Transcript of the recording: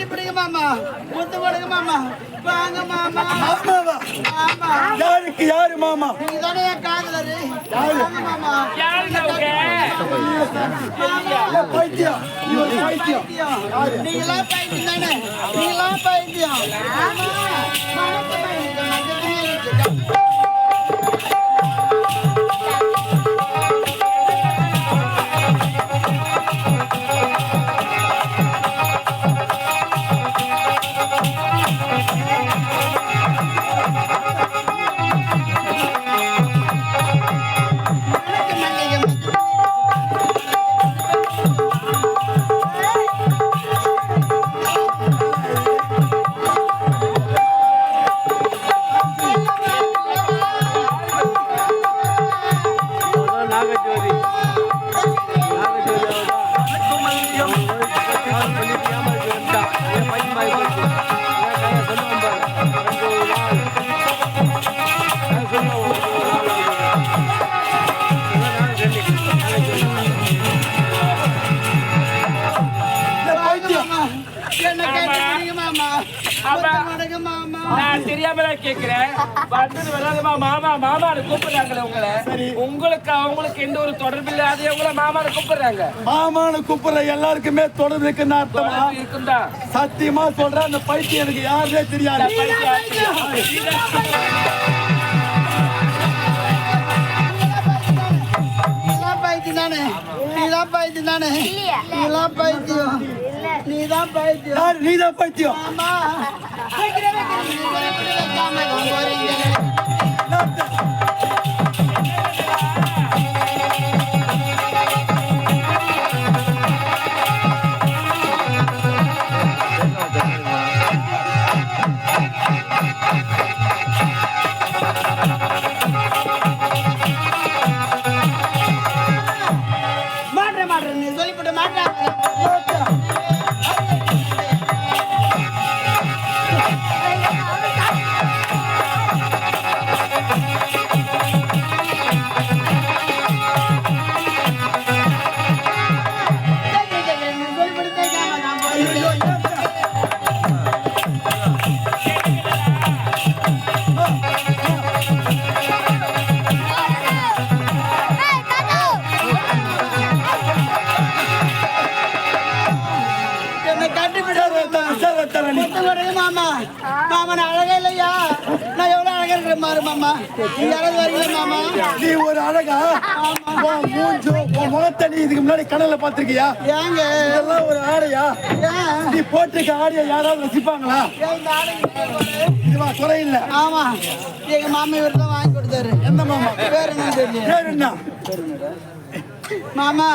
கட்டி பிடிங்க மாமா. முத்து கொடுங்க மாமா. வாங்க மாமா. மாமாவா ஆமா. யாருக்கு யாரு மாமா? நீங்க தானே என் காதலரு. வாங்க மாமா. யாருங்க அவங்க மாமா. பைத்தியம். இவர் பைத்தியம். பைத்தியம். நீங்களாம் பைத்தியம் தானே. நீங்களாம் பைத்தியம். மாமா, நான் தெரியாம கேக்குறேன். வராதமா மாமா மாமான்னு கூப்பிடுறாங்களே உங்களை. உங்களுக்கு அவங்களுக்கு எந்த ஒரு தொடர்பு இல்லாத உங்களை மாமான்னு கூப்பிடுறாங்க. மாமான்னு கூப்பிடுற எல்லாருக்குமே தொடர்பு இருக்குன்னு அர்த்தமா? இருக்குந்தா சத்தியமா சொல்றேன் அந்த பைத்தியம் எனக்கு யாருனே தெரியாது. நீதான் பைத்தியம் தானே? நீதான் பைத்தியம் தானே? நீதான் பைத்தியம். நீதான் பைத்தியம்? ஆமா. மாமா. மாமா. நான் அழகா இல்லையா? நான் எவ்வளவு அழகா இருக்கிறேன் மாமா. நீ யாராவது வரீங்களா மாமா? நீ ஒரு அழகா? மூஞ்சு உன் முகத்தை நீ இதுக்கு முன்னாடி கடல்ல பாத்திருக்கியா ஏங்க. இதெல்லாம் ஒரு ஆடையா? நீ போட்டிருக்க ஆடையை யாராவது ரசிப்பாங்களா? இதுவா குறை இல்ல ஆமா. எங்க மாமா இவர் தான் வாங்கி கொடுத்தாரு. எந்த மாமா? வேற என்ன தெரியல. என்ன? மாமா.